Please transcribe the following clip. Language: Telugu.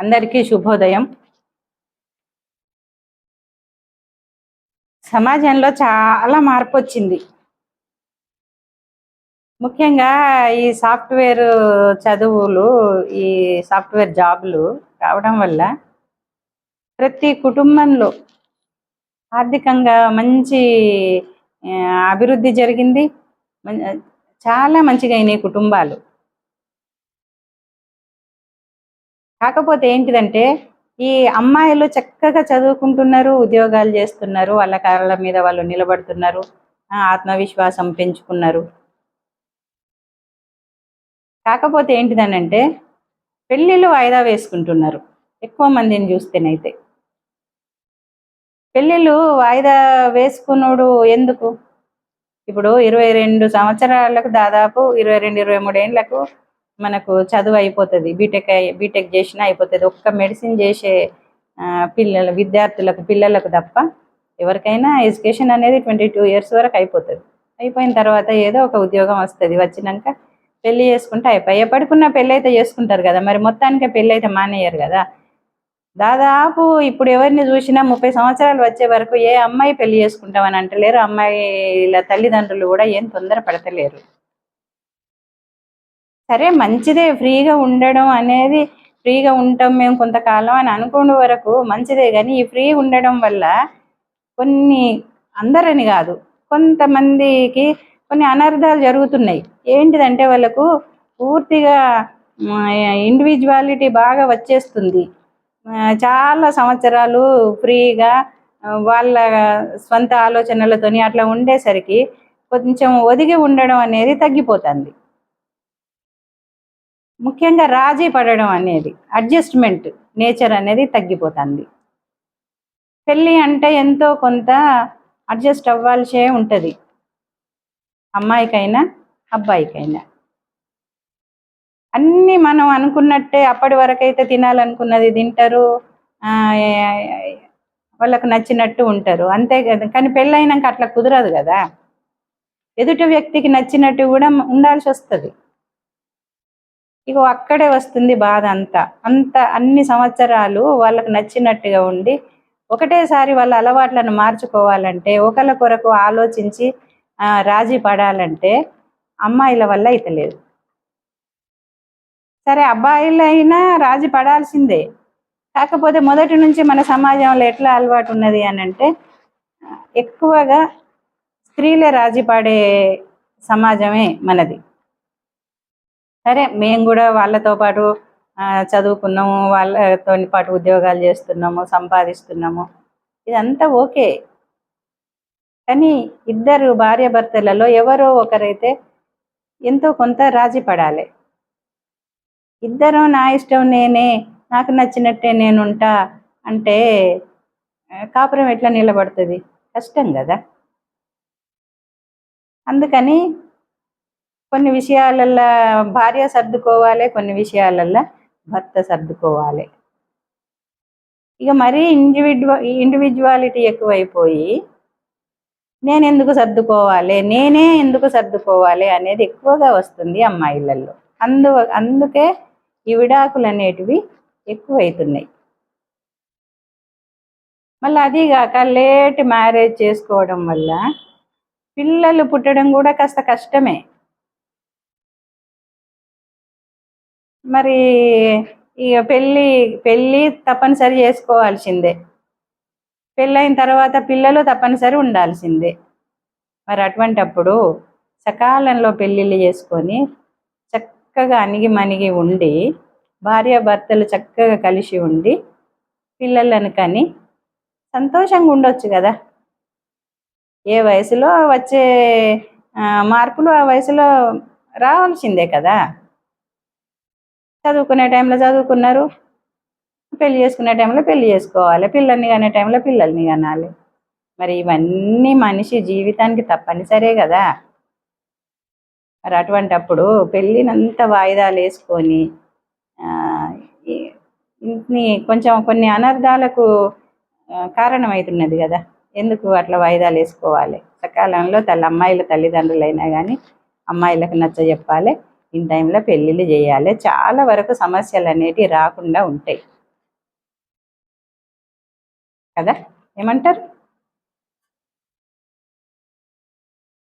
అందరికీ శుభోదయం. సమాజంలో చాలా మార్పు వచ్చింది ముఖ్యంగా ఈ సాఫ్ట్వేర్ చదువులు ఈ సాఫ్ట్వేర్ జాబులు రావడం వల్ల ప్రతి కుటుంబంలో ఆర్థికంగా మంచి అభివృద్ధి జరిగింది. చాలా మంచిగా అయినాయి కుటుంబాలు. కాకపోతే ఏంటిదంటే ఈ అమ్మాయిలు చక్కగా చదువుకుంటున్నారు ఉద్యోగాలు చేస్తున్నారు వాళ్ళ కాళ్ళ మీద వాళ్ళు నిలబడుతున్నారు ఆత్మవిశ్వాసం పెంచుకున్నారు. కాకపోతే ఏంటిదనంటే పెళ్ళిళ్ళు వాయిదా వేసుకుంటున్నారు ఎక్కువ మందిని చూస్తేనైతే. పెళ్ళిళ్ళు వాయిదా వేసుకున్నాడు ఎందుకు? ఇప్పుడు ఇరవై రెండు సంవత్సరాలకు దాదాపు ఇరవై రెండు ఇరవై మూడు ఏళ్ళకు మనకు చదువు అయిపోతుంది బీటెక్ అయి- బీటెక్ చేసినా అయిపోతుంది. ఒక్క మెడిసిన్ చేసే పిల్లల విద్యార్థులకు పిల్లలకు తప్ప ఎవరికైనా ఎడ్యుకేషన్ అనేది ట్వంటీ టూ ఇయర్స్ వరకు అయిపోతుంది. అయిపోయిన తర్వాత ఏదో ఒక ఉద్యోగం వస్తుంది. వచ్చినాక పెళ్ళి చేసుకుంటే అయిపోయి ఎప్పటికున్నా పెళ్ళి అయితే చేసుకుంటారు కదా మరి మొత్తానికి పెళ్ళి అయితే మానేయరు కదా. దాదాపు ఇప్పుడు ఎవరిని చూసినా ముప్పై సంవత్సరాలు వచ్చే వరకు ఏ అమ్మాయి పెళ్ళి చేసుకుంటామని అంటలేరు. అమ్మాయిల తల్లిదండ్రులు కూడా ఏం తొందర పడతలేరు సరే మంచిదే ఫ్రీగా ఉండడం అనేది ఫ్రీగా ఉంటాం మేము కొంతకాలం అని అనుకునే వరకు మంచిదే. కానీ ఈ ఫ్రీ ఉండడం వల్ల కొన్ని అందరని కాదు కొంతమందికి కొన్ని అనర్థాలు జరుగుతున్నాయి. ఏంటిదంటే వాళ్ళకు పూర్తిగా ఇండివిజువాలిటీ బాగా వచ్చేస్తుంది. చాలా సంవత్సరాలు ఫ్రీగా వాళ్ళ స్వంత ఆలోచనలతోని అట్లా ఉండేసరికి కొంచెం ఒదిగి ఉండడం అనేది తగ్గిపోతుంది. ముఖ్యంగా రాజీ పడడం అనేది అడ్జస్ట్మెంట్ నేచర్ అనేది తగ్గిపోతుంది. పెళ్ళి అంటే ఎంతో కొంత అడ్జస్ట్ అవ్వాల్సే ఉంటుంది. అమ్మాయికైనా అబ్బాయికైనా. అన్నీ మనం అనుకున్నట్టే అప్పటి వరకైతే తినాలనుకున్నది తింటారు ఆ, వాళ్ళకు నచ్చినట్టు ఉంటారు. అంతే కదా కానీ పెళ్ళైనాక అట్లా కుదరదు కదా. ఎదుటి వ్యక్తికి నచ్చినట్టు కూడా ఉండాల్సి వస్తుంది ఇక అక్కడే వస్తుంది బాధ అంతా. అంత అన్ని సంవత్సరాలు వాళ్ళకు నచ్చినట్టుగా ఉండి ఒకటేసారి వాళ్ళ అలవాట్లను మార్చుకోవాలంటే ఒకళ్ళ కొరకు ఆలోచించి రాజీ పడాలంటే అమ్మాయిల వల్ల అయితలేదు సరే అబ్బాయిలైనా రాజీ పడాల్సిందే. కాకపోతే మొదటి నుంచి మన సమాజంలో ఎట్లా అలవాటు ఉన్నది అని అంటే ఎక్కువగా స్త్రీలే రాజీ పడే సమాజమే మనది. సరే మేము కూడా వాళ్ళతో పాటు చదువుకున్నాము వాళ్ళతో పాటు ఉద్యోగాలు చేస్తున్నాము సంపాదిస్తున్నాము. ఇదంతా ఓకే. కానీ ఇద్దరు భార్యాభర్తలలో ఎవరో ఒకరైతే ఎంతో కొంత రాజీ పడాలి. ఇద్దరు నా ఇష్టం నేనే నాకు నచ్చినట్టే నేనుంటా అంటే కాపురం ఎట్లా నిలబడుతుంది? కష్టం కదా? అందుకని కొన్ని విషయాలల్లో భార్య సర్దుకోవాలి కొన్ని విషయాలల్లో భర్త సర్దుకోవాలి. ఇక మరీ ఇండివిడ్యువ ఇండివిజువాలిటీ ఎక్కువైపోయి నేను ఎందుకు సర్దుకోవాలి నేనే ఎందుకు సర్దుకోవాలి అనేది ఎక్కువగా వస్తుంది అమ్మాయిలలో అందు అందుకే ఈ విడాకులు అనేటివి ఎక్కువైతున్నాయి. మళ్ళీ అది కాక లేట్ మ్యారేజ్ చేసుకోవడం వల్ల పిల్లలు పుట్టడం కూడా కాస్త కష్టమే. మరి ఇక పెళ్ళి పెళ్ళి తప్పనిసరి చేసుకోవాల్సిందే. పెళ్ళైన తర్వాత పిల్లలు తప్పనిసరి ఉండాల్సిందే. మరి అటువంటప్పుడు సకాలంలో పెళ్ళిళ్ళు చేసుకొని చక్కగా అణిగి మణిగి ఉండి భార్యాభర్తలు చక్కగా కలిసి ఉండి పిల్లలను కని సంతోషంగా ఉండొచ్చు కదా. ఏ వయసులో వచ్చే మార్పులు ఆ వయసులో రావాల్సిందే కదా. చదువుకునే టైంలో చదువుకున్నారు. పెళ్ళి చేసుకునే టైంలో పెళ్ళి చేసుకోవాలి. పిల్లల్ని కనే టైంలో పిల్లల్ని కనాలి. మరి ఇవన్నీ మనిషి జీవితానికి తప్పనిసరే కదా. మరి అటువంటప్పుడు పెళ్ళినంత వాయిదాలు వేసుకొని ఇన్ని కొంచెం కొన్ని అనర్థాలకు కారణమవుతున్నది కదా. ఎందుకు అట్లా వాయిదాలు వేసుకోవాలి? సకాలంలో తల్లి అమ్మాయిల తల్లిదండ్రులైనా కానీ అమ్మాయిలకు నచ్చ చెప్పాలి ఇన్ టైంలో పెళ్ళిళ్ళు చేయాలి. చాలా వరకు సమస్యలు అనేటివి రాకుండా ఉంటాయి. కదా? ఏమంటారు?